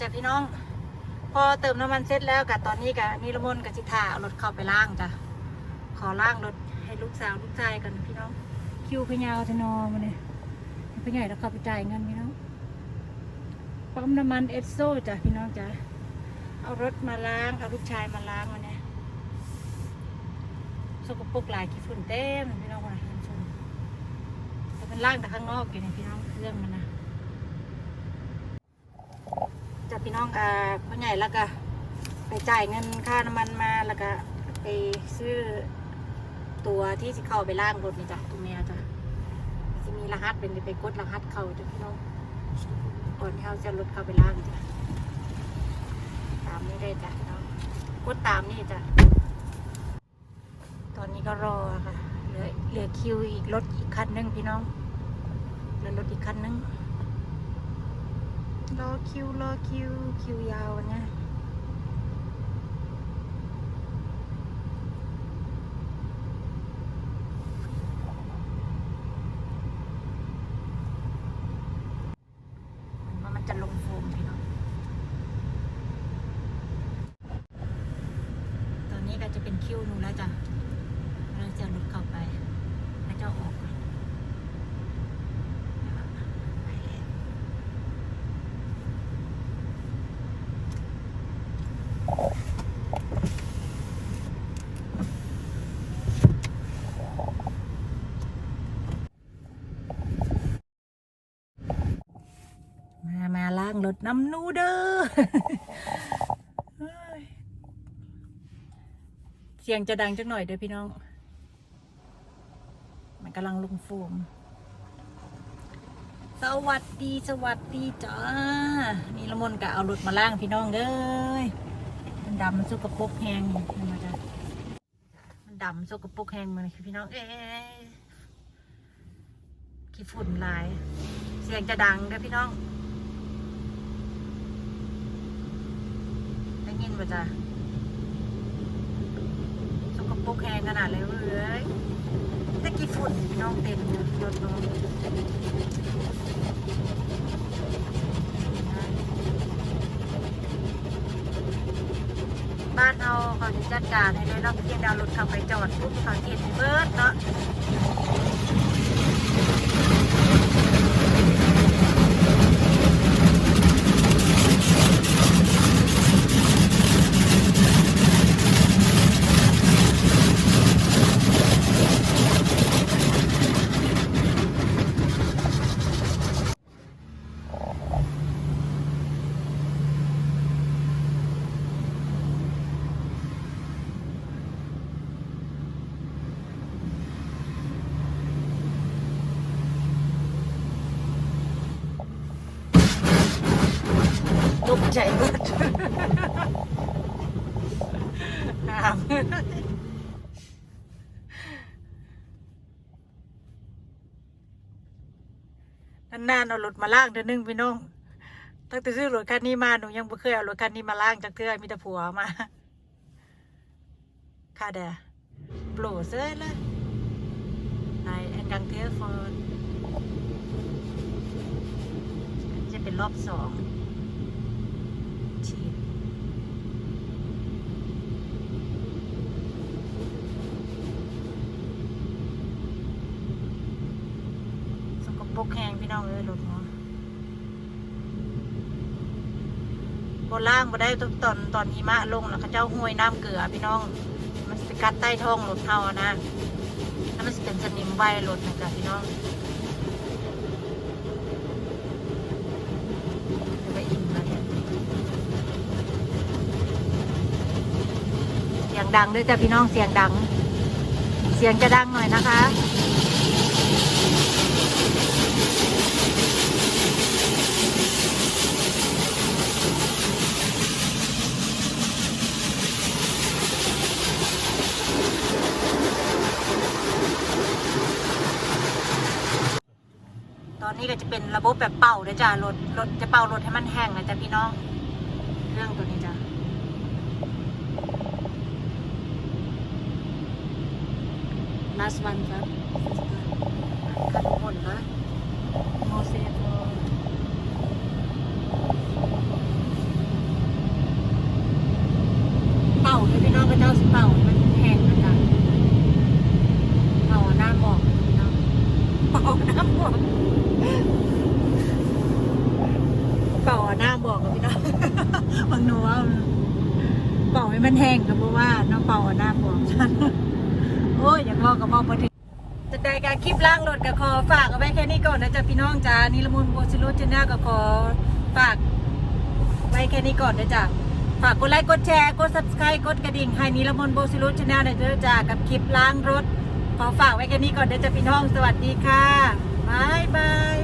จ้ะพี่น้อง พอเติมน้ำมันเสร็จแล้วกับตอนนี้กับนิรมน์กับจิทาเอารถเข้าไปล้างจ้ะขอล้างรถให้ลูกสาวลูกชายกันพี่น้อง คิวขยาวทนอมาเนี่ยขยายแล้วเข้าไปจ่ายเงินพี่น้องปั๊มน้ำมันเอสโซจ้ะพี่น้องจ้ะเอารถมาล้างเอาลูกชายมาล้างมาเนี่ยสกปรกหลายขี้ฝุ่นเต็มพี่น้องคนไหนเห็นชมแต่มันล้างแต่ข้างนอกอยู่เนี่ยพี่น้องเครื่องมันนะ จะพี่น้องกับพ่อใหญ่แล้วก็ไปจ่ายเงินค่าน้ำมันมาแล้วก็ไปซื้อตัวที่สิเข้าไปล่างรถนี่จ้ะตัวเมียจ้ะจะมีรหัสเป็นไปกดรหัสเข้าจ้ะพี่น้องก่อนที่เขาจะรถเข้าไปล่างจ้ะตามนี้ได้จ้ะพี่น้องกดตามนี่จ้ะตอนนี้ก็รอค่ะเหลือเหลือคิวอีกรถอีกคันหนึงพี่น้องเหลือรถอีกคันหนึง รอคิวรอคิวคิวยาวเนี่ยเหมือนว่ามันจะลงโฟมพี่น้องตอนนี้ก็จะเป็นคิวหนูแล้วจ้ะเราจะหลุดเข้าไปแล้วจะออกไปแล้ว มา มาล้างรถน้ำนูเด้อเฮ้ยเสียงจะดังจักหน่อยเด้อพี่น้อง มันกำลังลงโฟม สวัสดีสวัสดีจ้า นี่ละมนกะเอารถมาล้างพี่น้องเด้ยมันดำมันสกปรกแหงนี่มาจ้ะมันดำสกปรกแหงมันพี่น้องเอ๊ะขี้ฝุ่นลาย เสียงจะดังเด้อพี่น้อง ได้ยินป่ะจ๊ะสกปรกแหงขนาดเลยเว้ยต่กี่ฝุ่นน้องเต็มยรถน้องบ้านเอาเขาจะจัดการให้เลยเนาะเพียงดาวรถขับไปจอดปุ๊บเขาเห็นเบิร์ดเนาะ ใจเบิดหามนานๆเอารถมาล่างเดือนนึงพี่น้อง ตั้งแต่ซื้อรถคันนี้มาหนูยังไม่เคยเอารถคันนี้มาล่างจากเทือมีแต่ผัวมา ค่ะเด้อโปรเซ่เลยไอแอนกังเทฟอนจะเป็นรอบสองฉีดสก ปกแห้งพี่น้องเอ้ยรถเนาะบนล่างบ่ได้ตอนตอนตอนหิมะลงแล้วเขาเจ้าห้วยน้ำเกลือพี่น้อง มันสิไปกัดใต้ท้องรถเฮาอะนะแล้วมันสิเป็นสนิมไวรถนะจ๊ะพี่น้องเดี๋ยวไปอิ่มแล้วเนี่ยเสียงดังด้วยจ้ะพี่น้องเสียงดัง เสียงจะดังหน่อยนะคะ ตอนนี้ก็จะเป็นระบบแบบเป่าเด้อจ้ะรถรถจะเป่ารถให้มันแห้งนะจ๊ะพี่น้องเครื่องตัวนี้จ้ะ last one ครับ มเสสเป่าเลยพี่น้องพระเจ้าสิเป่ามันแห้งนะจ๊ะเป่าหน้าหมอก็เป่าหน้าหมอเป่าหน้าหมอกพี่น้องบางนูวเป่าให้มันแห้งกัเพราะว่าน้องเป่าหน้าหมอฉันโอ้ยอยากบอกกับบอกปรเท จะได้การคลิปล่างรถกับขอฝากเอาไว้แค่นี้ก่อนนะจ๊ะพี่น้องจ้านิลมุนโบซิลุจิน่าก็ขอฝากไว้แค่นี้ก่อนนะจ๊ะฝากกดไลค์กดแชร์กด subscribe กดกระดิ่งให้นิรมนโบซิลุชแนลในเด้อจ้ากับคลิปล้างรถ ขอฝากไว้แค่นี้ก่อนเดี๋ยวจะพี่น้องสวัสดีค่ะบายบาย